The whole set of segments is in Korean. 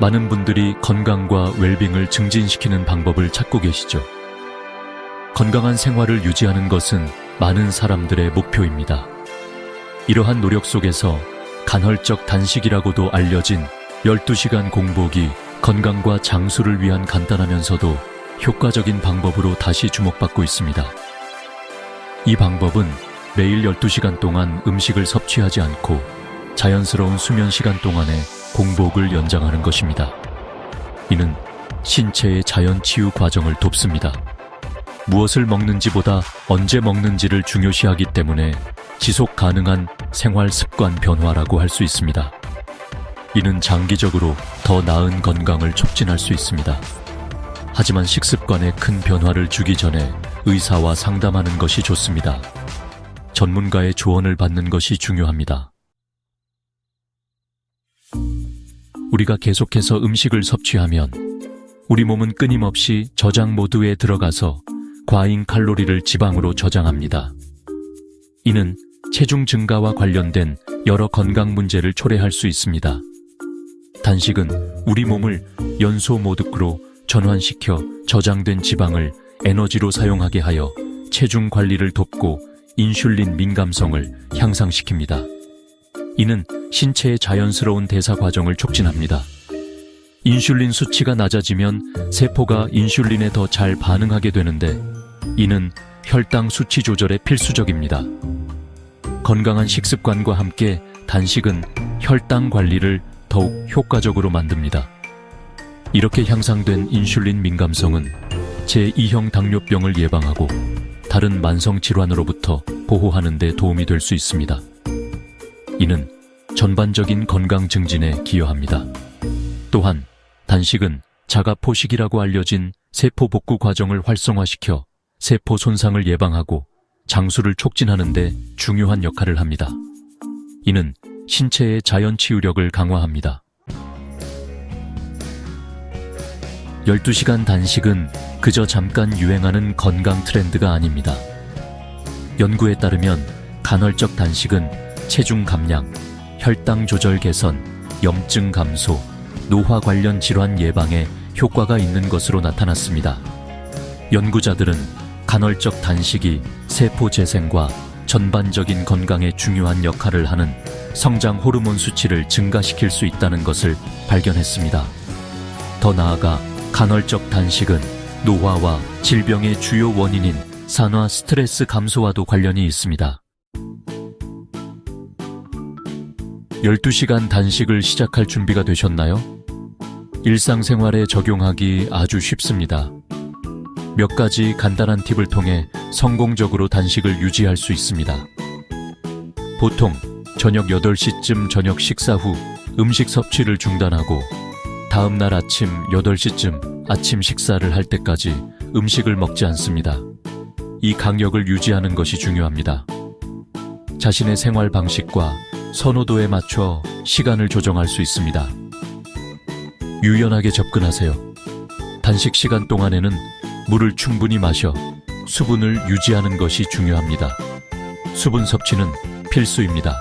많은 분들이 건강과 웰빙을 증진시키는 방법을 찾고 계시죠. 건강한 생활을 유지하는 것은 많은 사람들의 목표입니다. 이러한 노력 속에서 간헐적 단식이라고도 알려진 12시간 공복이 건강과 장수를 위한 간단하면서도 효과적인 방법으로 다시 주목받고 있습니다. 이 방법은 매일 12시간 동안 음식을 섭취하지 않고 자연스러운 수면 시간 동안에 공복을 연장하는 것입니다. 이는 신체의 자연 치유 과정을 돕습니다. 무엇을 먹는지보다 언제 먹는지를 중요시하기 때문에 지속 가능한 생활 습관 변화라고 할 수 있습니다. 이는 장기적으로 더 나은 건강을 촉진할 수 있습니다. 하지만 식습관에 큰 변화를 주기 전에 의사와 상담하는 것이 좋습니다. 전문가의 조언을 받는 것이 중요합니다. 우리가 계속해서 음식을 섭취하면 우리 몸은 끊임없이 저장 모드에 들어가서 과잉 칼로리를 지방으로 저장합니다. 이는 체중 증가와 관련된 여러 건강 문제를 초래할 수 있습니다. 단식은 우리 몸을 연소 모드로 전환시켜 저장된 지방을 에너지로 사용하게 하여 체중 관리를 돕고 인슐린 민감성을 향상시킵니다. 이는 신체의 자연스러운 대사 과정을 촉진합니다. 인슐린 수치가 낮아지면 세포가 인슐린에 더 잘 반응하게 되는데 이는 혈당 수치 조절에 필수적입니다. 건강한 식습관과 함께 단식은 혈당 관리를 더욱 효과적으로 만듭니다. 이렇게 향상된 인슐린 민감성은 제2형 당뇨병을 예방하고 다른 만성 질환으로부터 보호하는 데 도움이 될 수 있습니다. 이는 전반적인 건강 증진에 기여합니다. 또한 단식은 자가 포식이라고 알려진 세포 복구 과정을 활성화시켜 세포 손상을 예방하고 장수를 촉진하는 데 중요한 역할을 합니다. 이는 신체의 자연 치유력을 강화합니다. 12시간 단식은 그저 잠깐 유행하는 건강 트렌드가 아닙니다. 연구에 따르면 간헐적 단식은 체중 감량, 혈당 조절 개선, 염증 감소, 노화 관련 질환 예방에 효과가 있는 것으로 나타났습니다. 연구자들은 간헐적 단식이 세포 재생과 전반적인 건강에 중요한 역할을 하는 성장 호르몬 수치를 증가시킬 수 있다는 것을 발견했습니다. 더 나아가 간헐적 단식은 노화와 질병의 주요 원인인 산화 스트레스 감소와도 관련이 있습니다. 12시간 단식을 시작할 준비가 되셨나요? 일상생활에 적용하기 아주 쉽습니다. 몇 가지 간단한 팁을 통해 성공적으로 단식을 유지할 수 있습니다. 보통 저녁 8시쯤 저녁 식사 후 음식 섭취를 중단하고 다음 날 아침 8시쯤 아침 식사를 할 때까지 음식을 먹지 않습니다. 이 강력을 유지하는 것이 중요합니다. 자신의 생활 방식과 선호도에 맞춰 시간을 조정할 수 있습니다. 유연하게 접근하세요. 단식 시간 동안에는 물을 충분히 마셔 수분을 유지하는 것이 중요합니다. 수분 섭취는 필수입니다.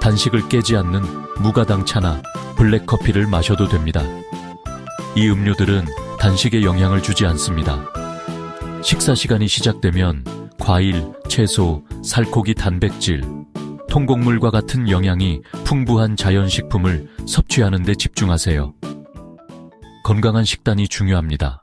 단식을 깨지 않는 무가당차나 블랙커피를 마셔도 됩니다. 이 음료들은 단식에 영향을 주지 않습니다. 식사 시간이 시작되면 과일, 채소, 살코기 단백질, 통곡물과 같은 영양이 풍부한 자연식품을 섭취하는 데 집중하세요. 건강한 식단이 중요합니다.